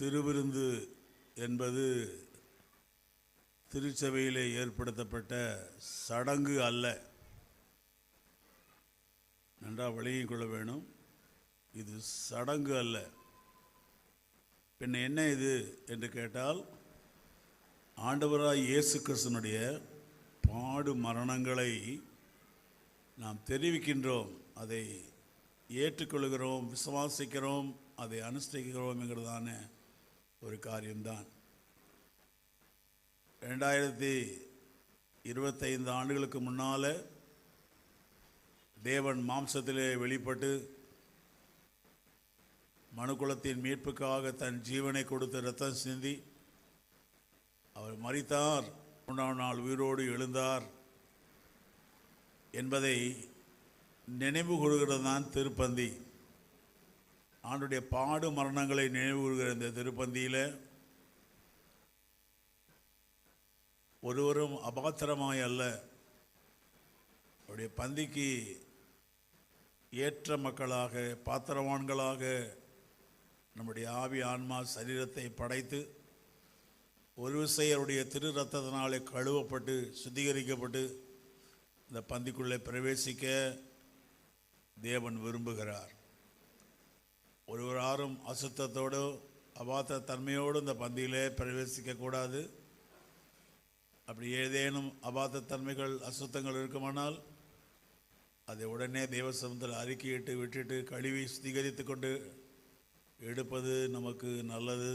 திருவிருந்து என்பது திருச்சபையிலே ஏற்படுத்தப்பட்ட சடங்கு அல்ல. நன்றாக விளங்கிக் கொள்ள வேணும். இது சடங்கு அல்ல. பின்ன என்ன இது என்று கேட்டால் ஆண்டவராய் இயேசு கிறிஸ்தனுடைய பாடு மரணங்களை நாம் தெரிவிக்கின்றோம். அதை ஏற்றுக்கொள்கிறோம் விசுவாசிக்கிறோம் அதை அனுஷ்டிக்கிறோம் என்கிறதான ஒரு காரியம்தான். ரெண்டாயிரத்தி இருபத்தைந்து ஆண்டுகளுக்கு முன்னால் தேவன் மாம்சத்திலே வெளிப்பட்டு மனுக்குலத்தின் மீட்புக்காக தன் ஜீவனை கொடுத்து ரத்தம் சிந்தி அவர் மறித்தார் மூன்றாம் நாள் உயிரோடு எழுந்தார் என்பதை நினைவு கொள்கிறது தான் திருப்பந்தி. ஆண்டுடைய பாடு மரணங்களை நினைவுகிற இந்த திருப்பந்தியில் ஒருவரும் அபாத்திரமாய் அல்ல. அவருடைய பந்திக்கு ஏற்ற மக்களாக பாத்திரவான்களாக நம்முடைய ஆவி ஆன்மா சரீரத்தை படைத்து ஒரு விசையருடைய திரு ரத்தத்தினாலே கழுவப்பட்டு சுத்திகரிக்கப்பட்டு இந்த பந்திக்குள்ளே பிரவேசிக்க தேவன் விரும்புகிறார். ஒருவராரும் அசுத்தத்தோடு அபாத்த தன்மையோடு இந்த பந்தியிலே பிரவேசிக்கக்கூடாது. அப்படி ஏதேனும் அபாத்த தன்மைகள் அசுத்தங்கள் இருக்குமானால் அதை உடனே தேவசமத்தில் அறிக்கையிட்டு விட்டுட்டு கழுவி சுத்திகரித்து கொண்டு எடுப்பது நமக்கு நல்லது.